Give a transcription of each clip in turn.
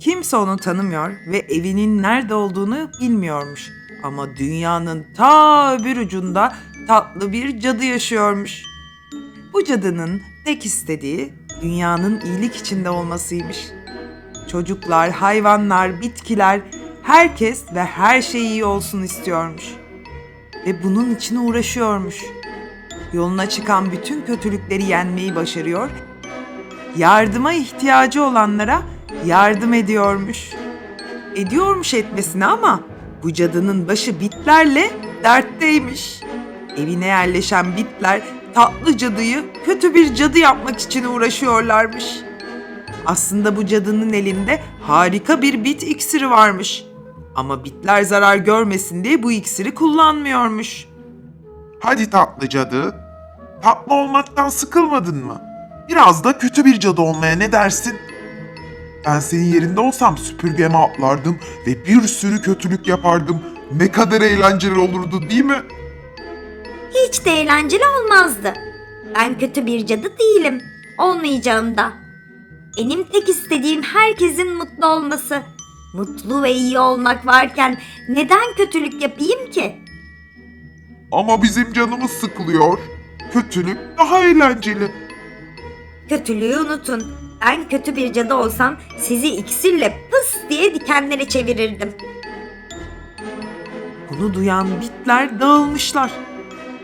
Kimse onu tanımıyor ve evinin nerede olduğunu bilmiyormuş. Ama dünyanın ta öbür ucunda tatlı bir cadı yaşıyormuş. Bu cadının tek istediği dünyanın iyilik içinde olmasıymış. Çocuklar, hayvanlar, bitkiler, herkes ve her şey iyi olsun istiyormuş. Ve bunun için uğraşıyormuş. Yoluna çıkan bütün kötülükleri yenmeyi başarıyor. Yardıma ihtiyacı olanlara yardım ediyormuş. Ediyormuş etmesine ama bu cadının başı bitlerle dertteymiş. Evine yerleşen bitler tatlı cadıyı kötü bir cadı yapmak için uğraşıyorlarmış. Aslında bu cadının elinde harika bir bit iksiri varmış. Ama bitler zarar görmesin diye bu iksiri kullanmıyormuş. Hadi tatlı cadı. Tatlı olmaktan sıkılmadın mı? Biraz da kötü bir cadı olmaya ne dersin? Ben senin yerinde olsam süpürgeme atlardım ve bir sürü kötülük yapardım. Ne kadar eğlenceli olurdu değil mi? Hiç de eğlenceli olmazdı. Ben kötü bir cadı değilim. Olmayacağım da. Benim tek istediğim herkesin mutlu olması. Mutlu ve iyi olmak varken neden kötülük yapayım ki? Ama bizim canımız sıkılıyor. Kötülük daha eğlenceli. Kötülüğü unutun. Ben kötü bir cadı olsam sizi iksirle pıs diye dikenlere çevirirdim. Bunu duyan bitler dağılmışlar.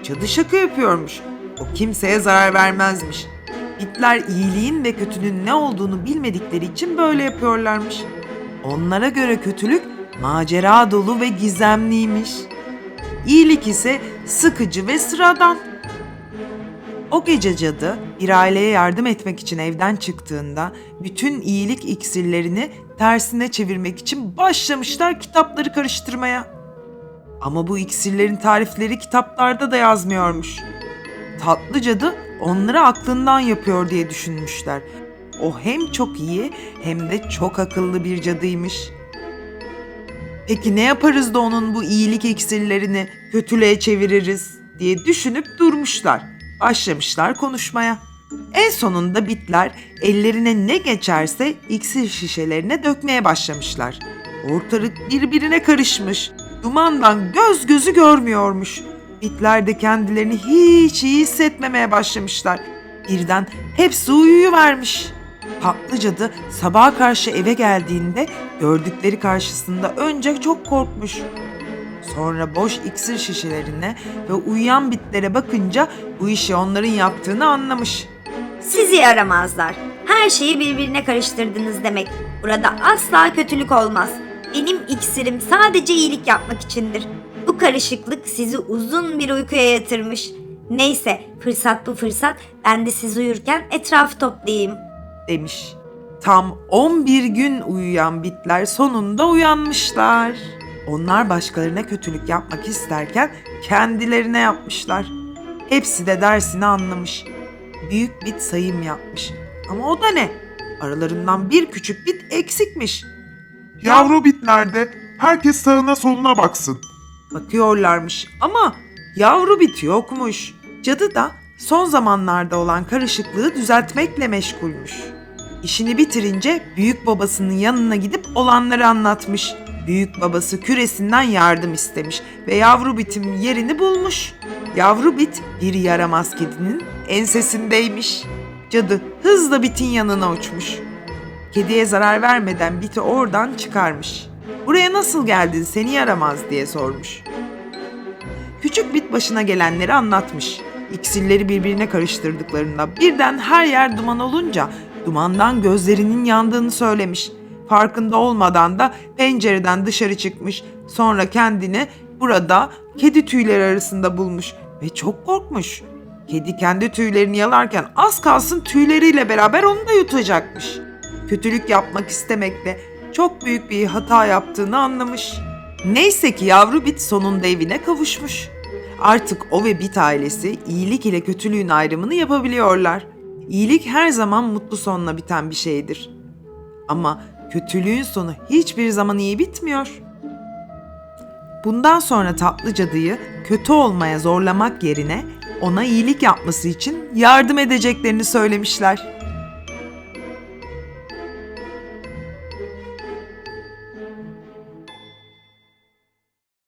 Cadı şaka yapıyormuş. O kimseye zarar vermezmiş. Bitler iyiliğin ve kötülüğün ne olduğunu bilmedikleri için böyle yapıyorlarmış. Onlara göre kötülük macera dolu ve gizemliymiş. İyilik ise sıkıcı ve sıradan. O gece cadı bir aileye yardım etmek için evden çıktığında bütün iyilik iksirlerini tersine çevirmek için başlamışlar kitapları karıştırmaya. Ama bu iksirlerin tarifleri kitaplarda da yazmıyormuş. Tatlı cadı onları aklından yapıyor diye düşünmüşler. O hem çok iyi hem de çok akıllı bir cadıymış. Peki ne yaparız da onun bu iyilik iksirlerini kötülüğe çeviririz diye düşünüp durmuşlar. Başlamışlar konuşmaya. En sonunda bitler ellerine ne geçerse iksir şişelerine dökmeye başlamışlar. Ortalık birbirine karışmış. Dumandan göz gözü görmüyormuş. Bitler de kendilerini hiç iyi hissetmemeye başlamışlar. Birden hepsi uyuyuvermiş. Tatlı cadı sabaha karşı eve geldiğinde gördükleri karşısında önce çok korkmuş. Sonra boş iksir şişelerine ve uyuyan bitlere bakınca bu işi onların yaptığını anlamış. Sizi yaramazlar. Her şeyi birbirine karıştırdınız demek. Burada asla kötülük olmaz. Benim iksirim sadece iyilik yapmak içindir. Bu karışıklık sizi uzun bir uykuya yatırmış. Neyse fırsat bu fırsat ben de siz uyurken etrafı toplayayım. demiş. Tam 11 gün uyuyan bitler sonunda uyanmışlar. Onlar başkalarına kötülük yapmak isterken kendilerine yapmışlar. Hepsi de dersini anlamış. Büyük bit sayım yapmış. Ama o da ne? Aralarından bir küçük bit eksikmiş. Yavru bitlerde herkes sağına soluna baksın. Bakıyorlarmış ama yavru bit yokmuş. Cadı da son zamanlarda olan karışıklığı düzeltmekle meşgulmüş. İşini bitirince büyük babasının yanına gidip olanları anlatmış. Büyük babası küresinden yardım istemiş ve yavru bitin yerini bulmuş. Yavru bit bir yaramaz kedinin ensesindeymiş. Cadı hızla bitin yanına uçmuş. Kediye zarar vermeden biti oradan çıkarmış. Buraya nasıl geldin seni yaramaz diye sormuş. Küçük bit başına gelenleri anlatmış. İksirleri birbirine karıştırdıklarında birden her yer duman olunca dumandan gözlerinin yandığını söylemiş. Farkında olmadan da pencereden dışarı çıkmış. Sonra kendini burada kedi tüyleri arasında bulmuş ve çok korkmuş. Kedi kendi tüylerini yalarken az kalsın tüyleriyle beraber onu da yutacakmış. Kötülük yapmak istemekle çok büyük bir hata yaptığını anlamış. Neyse ki yavru bit sonunda evine kavuşmuş. Artık o ve bit ailesi iyilik ile kötülüğün ayrımını yapabiliyorlar. İyilik her zaman mutlu sonla biten bir şeydir. Ama kötülüğün sonu hiçbir zaman iyi bitmiyor. Bundan sonra tatlı cadıyı kötü olmaya zorlamak yerine ona iyilik yapması için yardım edeceklerini söylemişler.